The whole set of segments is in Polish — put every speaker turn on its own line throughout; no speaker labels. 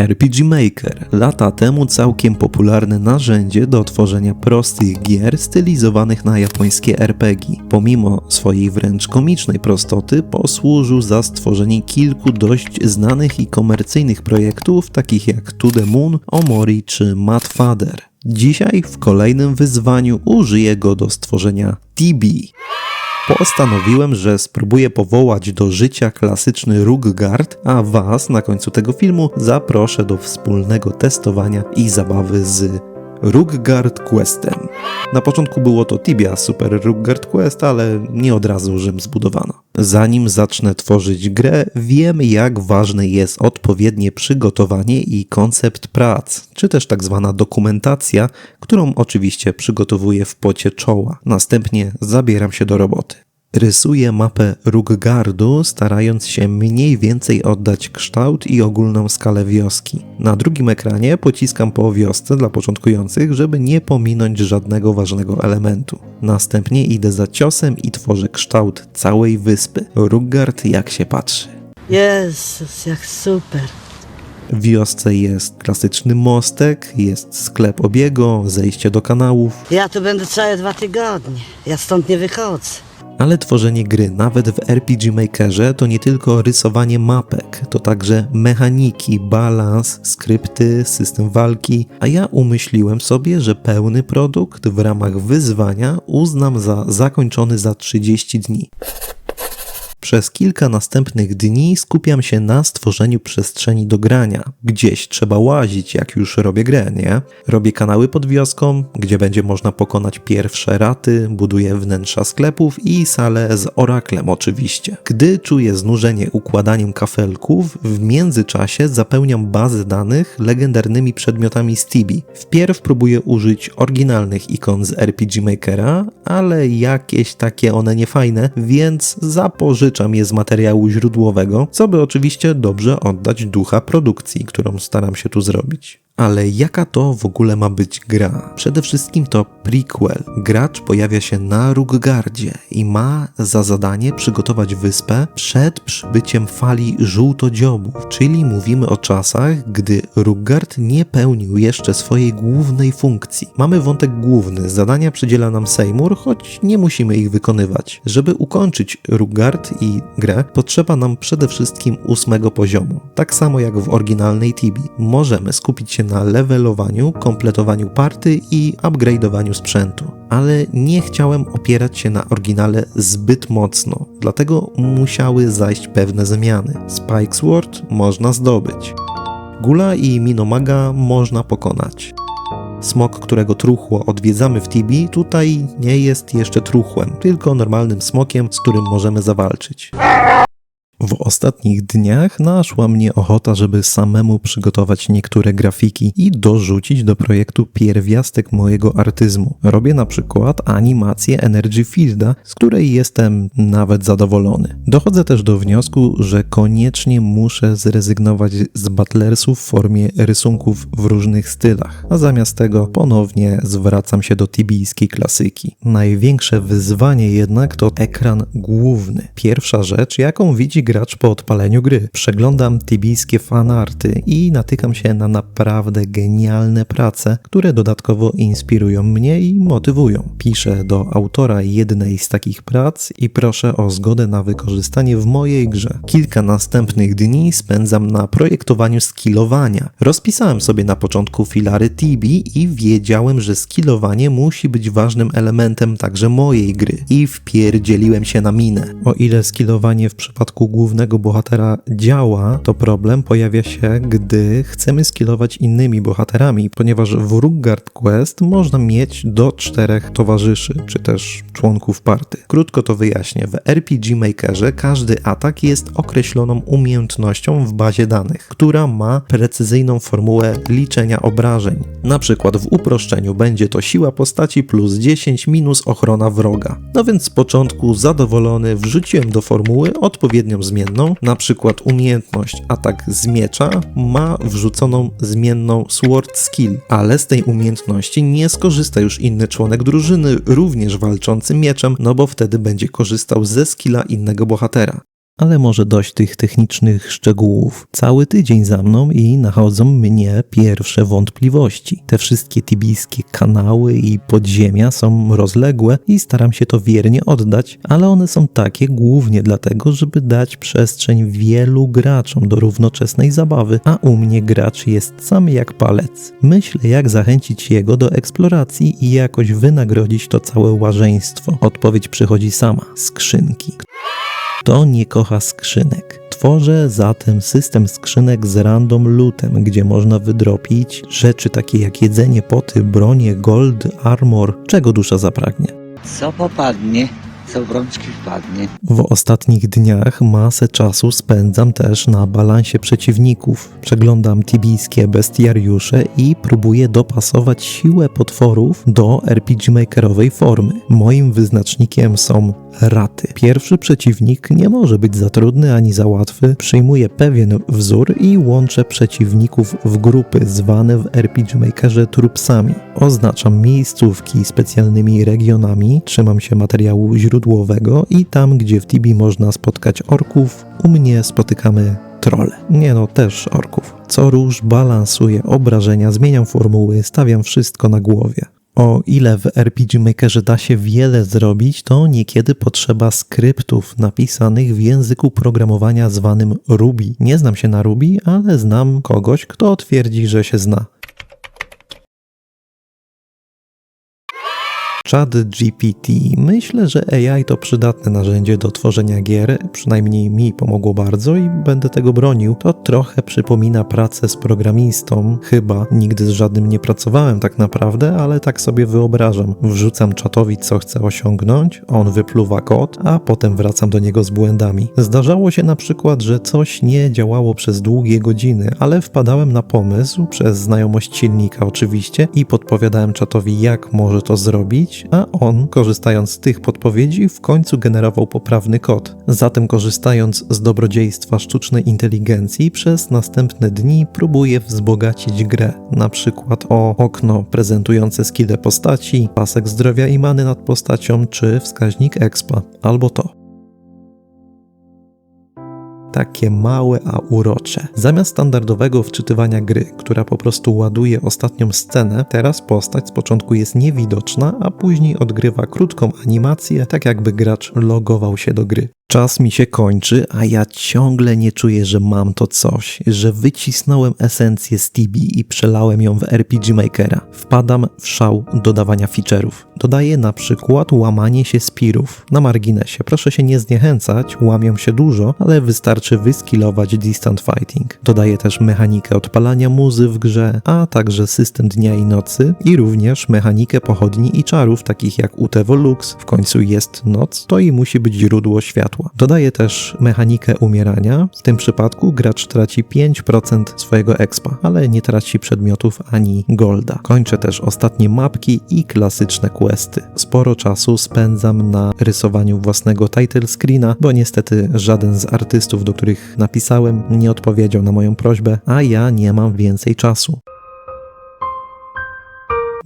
RPG Maker, lata temu całkiem popularne narzędzie do tworzenia prostych gier stylizowanych na japońskie RPG. Pomimo swojej wręcz komicznej prostoty, posłużył za stworzenie kilku dość znanych i komercyjnych projektów, takich jak To The Moon, Omori czy Mad Father. Dzisiaj w kolejnym wyzwaniu użyję go do stworzenia TB. Postanowiłem, że spróbuję powołać do życia klasyczny Ruggard, a Was na końcu tego filmu zaproszę do wspólnego testowania i zabawy z Ruggard Questem. Na początku było to Tibia Super Ruggard Quest, ale nie od razu Rzym zbudowano. Zanim zacznę tworzyć grę, wiem jak ważne jest odpowiednie przygotowanie i koncept prac, czy też tak zwana dokumentacja, którą oczywiście przygotowuję w pocie czoła. Następnie zabieram się do roboty. Rysuję mapę Ruggardu, starając się mniej więcej oddać kształt i ogólną skalę wioski. Na drugim ekranie pociskam po wiosce dla początkujących, żeby nie pominąć żadnego ważnego elementu. Następnie idę za ciosem i tworzę kształt całej wyspy. Ruggard jak się patrzy.
Jezus, jak super.
W wiosce jest klasyczny mostek, jest sklep obiego, zejście do kanałów,
Ja tu będę całe dwa tygodnie. Ja stąd nie wychodzę.
Ale tworzenie gry, nawet w RPG Makerze, to nie tylko rysowanie mapek, to także mechaniki, balans, skrypty, system walki, a ja umyśliłem sobie, że pełny produkt w ramach wyzwania uznam za zakończony za 30 dni. Przez kilka następnych dni skupiam się na stworzeniu przestrzeni do grania. Gdzieś trzeba łazić, jak już robię grę, nie? Robię kanały pod wioską, gdzie będzie można pokonać pierwsze raty, buduję wnętrza sklepów i salę z oraklem oczywiście. Gdy czuję znużenie układaniem kafelków, w międzyczasie zapełniam bazę danych legendarnymi przedmiotami Tibi. Wpierw próbuję użyć oryginalnych ikon z RPG Makera, ale jakieś takie one niefajne, więc zapożyczam je z materiału źródłowego, co by oczywiście dobrze oddać ducha produkcji, którą staram się tu zrobić. Ale jaka to w ogóle ma być gra? Przede wszystkim to prequel. Gracz pojawia się na Ruggardzie i ma za zadanie przygotować wyspę przed przybyciem fali żółtodziobów, czyli mówimy o czasach, gdy Ruggard nie pełnił jeszcze swojej głównej funkcji. Mamy wątek główny, zadania przydziela nam Seymour, choć nie musimy ich wykonywać. Żeby ukończyć Ruggard i grę, potrzeba nam przede wszystkim ósmego poziomu. Tak samo jak w oryginalnej Tibi. Możemy skupić się na levelowaniu, kompletowaniu party i upgrade'owaniu sprzętu. Ale nie chciałem opierać się na oryginale zbyt mocno, dlatego musiały zajść pewne zmiany. Spike Sword można zdobyć. Gula i Minomaga można pokonać. Smok, którego truchło odwiedzamy w Tibi, tutaj nie jest jeszcze truchłem, tylko normalnym smokiem, z którym możemy zawalczyć. W ostatnich dniach naszła mnie ochota, żeby samemu przygotować niektóre grafiki i dorzucić do projektu pierwiastek mojego artyzmu. Robię na przykład animację Energy Fielda, z której jestem nawet zadowolony. Dochodzę też do wniosku, że koniecznie muszę zrezygnować z butlersów w formie rysunków w różnych stylach, a zamiast tego ponownie zwracam się do tibijskiej klasyki. Największe wyzwanie jednak to ekran główny. Pierwsza rzecz, jaką widzi gracz po odpaleniu gry. Przeglądam tibijskie fanarty i natykam się na naprawdę genialne prace, które dodatkowo inspirują mnie i motywują. Piszę do autora jednej z takich prac i proszę o zgodę na wykorzystanie w mojej grze. Kilka następnych dni spędzam na projektowaniu skillowania. Rozpisałem sobie na początku filary Tibi i wiedziałem, że skillowanie musi być ważnym elementem także mojej gry. I wpierdzieliłem się na minę. O ile skillowanie w przypadku głównego bohatera działa, to problem pojawia się, gdy chcemy skillować innymi bohaterami, ponieważ w Ruggard Quest można mieć do czterech towarzyszy, czy też członków party. Krótko to wyjaśnię. W RPG Makerze każdy atak jest określoną umiejętnością w bazie danych, która ma precyzyjną formułę liczenia obrażeń. Na przykład w uproszczeniu będzie to siła postaci plus 10 minus ochrona wroga. No więc z początku zadowolony wrzuciłem do formuły odpowiednią zmienną, na przykład umiejętność atak z miecza ma wrzuconą zmienną sword skill, ale z tej umiejętności nie skorzysta już inny członek drużyny, również walczący mieczem, no bo wtedy będzie korzystał ze skilla innego bohatera. Ale może dość tych technicznych szczegółów. Cały tydzień za mną i nachodzą mnie pierwsze wątpliwości. Te wszystkie tibijskie kanały i podziemia są rozległe i staram się to wiernie oddać, ale one są takie głównie dlatego, żeby dać przestrzeń wielu graczom do równoczesnej zabawy, a u mnie gracz jest sam jak palec. Myślę, jak zachęcić jego do eksploracji i jakoś wynagrodzić to całe łażeństwo. Odpowiedź przychodzi sama: skrzynki. Kto nie kocha skrzynek? Tworzę zatem system skrzynek z random lootem, gdzie można wydropić rzeczy takie jak jedzenie, poty, bronie, gold, armor, czego dusza zapragnie.
Co popadnie, co w rączki wpadnie.
W ostatnich dniach masę czasu spędzam też na balansie przeciwników. Przeglądam tibijskie bestiariusze i próbuję dopasować siłę potworów do RPG Makerowej formy. Moim wyznacznikiem są raty. Pierwszy przeciwnik nie może być za trudny ani za łatwy. Przyjmuję pewien wzór i łączę przeciwników w grupy zwane w RPG Makerze trupsami. Oznaczam miejscówki specjalnymi regionami, trzymam się materiału źródłowego i tam, gdzie w Tibi można spotkać orków, u mnie spotykamy trole. Nie no, też orków. Co róż balansuję obrażenia, zmieniam formuły, stawiam wszystko na głowie. O ile w RPG Makerze da się wiele zrobić, to niekiedy potrzeba skryptów napisanych w języku programowania zwanym Ruby. Nie znam się na Ruby, ale znam kogoś, kto twierdzi, że się zna. Chat GPT. Myślę, że AI to przydatne narzędzie do tworzenia gier, przynajmniej mi pomogło bardzo i będę tego bronił. To trochę przypomina pracę z programistą. Chyba nigdy z żadnym nie pracowałem tak naprawdę, ale tak sobie wyobrażam. Wrzucam czatowi, co chcę osiągnąć, on wypluwa kod, a potem wracam do niego z błędami. Zdarzało się na przykład, że coś nie działało przez długie godziny, ale wpadałem na pomysł, przez znajomość silnika oczywiście, i podpowiadałem czatowi, jak może to zrobić, a on, korzystając z tych podpowiedzi, w końcu generował poprawny kod. Zatem, korzystając z dobrodziejstwa sztucznej inteligencji, przez następne dni próbuję wzbogacić grę, na przykład o okno prezentujące skille postaci, pasek zdrowia i many nad postacią, czy wskaźnik expa, albo to. Takie małe, a urocze. Zamiast standardowego wczytywania gry, która po prostu ładuje ostatnią scenę, teraz postać z początku jest niewidoczna, a później odgrywa krótką animację, tak jakby gracz logował się do gry. Czas mi się kończy, a ja ciągle nie czuję, że mam to coś, że wycisnąłem esencję z Tibi i przelałem ją w RPG Makera. Wpadam w szał dodawania feature'ów. Dodaję na przykład łamanie się spirów. Na marginesie, proszę się nie zniechęcać, łamią się dużo, ale wystarczy wyskillować distant fighting. Dodaję też mechanikę odpalania muzy w grze, a także system dnia i nocy i również mechanikę pochodni i czarów, takich jak Utevo Lux. W końcu jest noc, to i musi być źródło światła. Dodaję też mechanikę umierania. W tym przypadku gracz traci 5% swojego expa, ale nie traci przedmiotów ani golda. Kończę też ostatnie mapki i klasyczne questy. Sporo czasu spędzam na rysowaniu własnego title screena, bo niestety żaden z artystów, do których napisałem, nie odpowiedział na moją prośbę, a ja nie mam więcej czasu.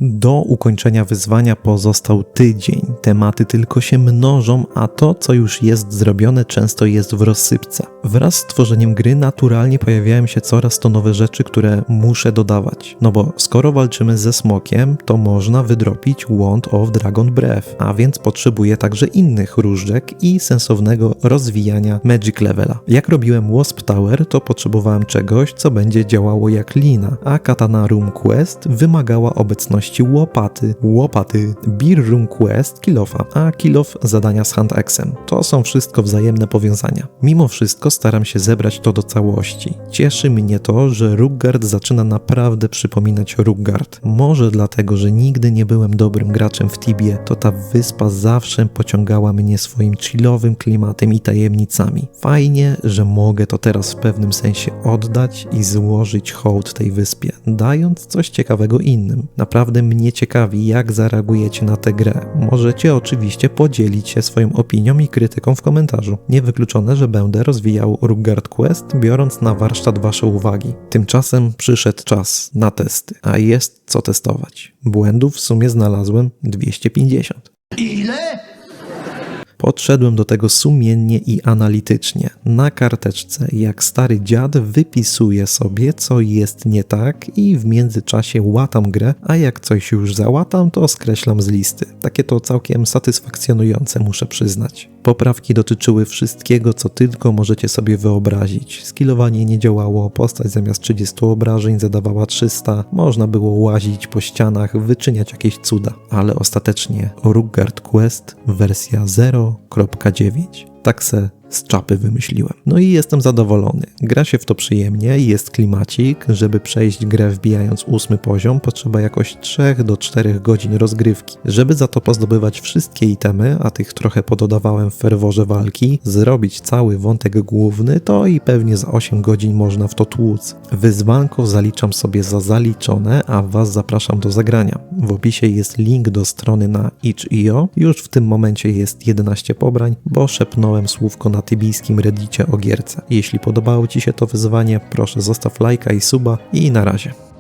Do ukończenia wyzwania pozostał tydzień. Tematy tylko się mnożą, a to, co już jest zrobione, często jest w rozsypce. Wraz z tworzeniem gry naturalnie pojawiają się coraz to nowe rzeczy, które muszę dodawać. No bo skoro walczymy ze smokiem, to można wydropić Wand of Dragon Breath, a więc potrzebuję także innych różdżek i sensownego rozwijania Magic Levela. Jak robiłem Wasp Tower, to potrzebowałem czegoś, co będzie działało jak lina, a Katana Room Quest wymagała obecności łopaty, łopaty, Beer Room Quest, Kilofa, a Kilof zadania z Hand Xem. To są wszystko wzajemne powiązania. Mimo wszystko staram się zebrać to do całości. Cieszy mnie to, że Ruggard zaczyna naprawdę przypominać Ruggard. Może dlatego, że nigdy nie byłem dobrym graczem w Tibie, to ta wyspa zawsze pociągała mnie swoim chillowym klimatem i tajemnicami. Fajnie, że mogę to teraz w pewnym sensie oddać i złożyć hołd tej wyspie, dając coś ciekawego innym. Naprawdę mnie ciekawi, jak zareagujecie na tę grę. Możecie oczywiście podzielić się swoją opinią i krytyką w komentarzu. Niewykluczone, że będę rozwijał Ruggard Quest, biorąc na warsztat wasze uwagi. Tymczasem przyszedł czas na testy, a jest co testować. Błędów w sumie znalazłem 250.
Ile?
Podszedłem do tego sumiennie i analitycznie. Na karteczce, jak stary dziad, wypisuję sobie, co jest nie tak i w międzyczasie łatam grę, a jak coś już załatam, to skreślam z listy. Takie to całkiem satysfakcjonujące, muszę przyznać. Poprawki dotyczyły wszystkiego, co tylko możecie sobie wyobrazić. Skillowanie nie działało, postać zamiast 30 obrażeń zadawała 300, można było łazić po ścianach, wyczyniać jakieś cuda. Ale ostatecznie Rugard Quest wersja 0.9. Tak se z czapy wymyśliłem. No i jestem zadowolony. Gra się w to przyjemnie, jest klimacik. Żeby przejść grę wbijając ósmy poziom, potrzeba jakoś 3 do 4 godzin rozgrywki. Żeby za to pozdobywać wszystkie itemy, a tych trochę pododawałem w ferworze walki, zrobić cały wątek główny, to i pewnie za 8 godzin można w to tłuc. Wyzwanko zaliczam sobie za zaliczone, a Was zapraszam do zagrania. W opisie jest link do strony na itch.io. Już w tym momencie jest 11 pobrań, bo szepnąłem słówko na tybijskim reddicie o gierce. Jeśli podobało Ci się to wyzwanie, proszę zostaw lajka i suba i na razie.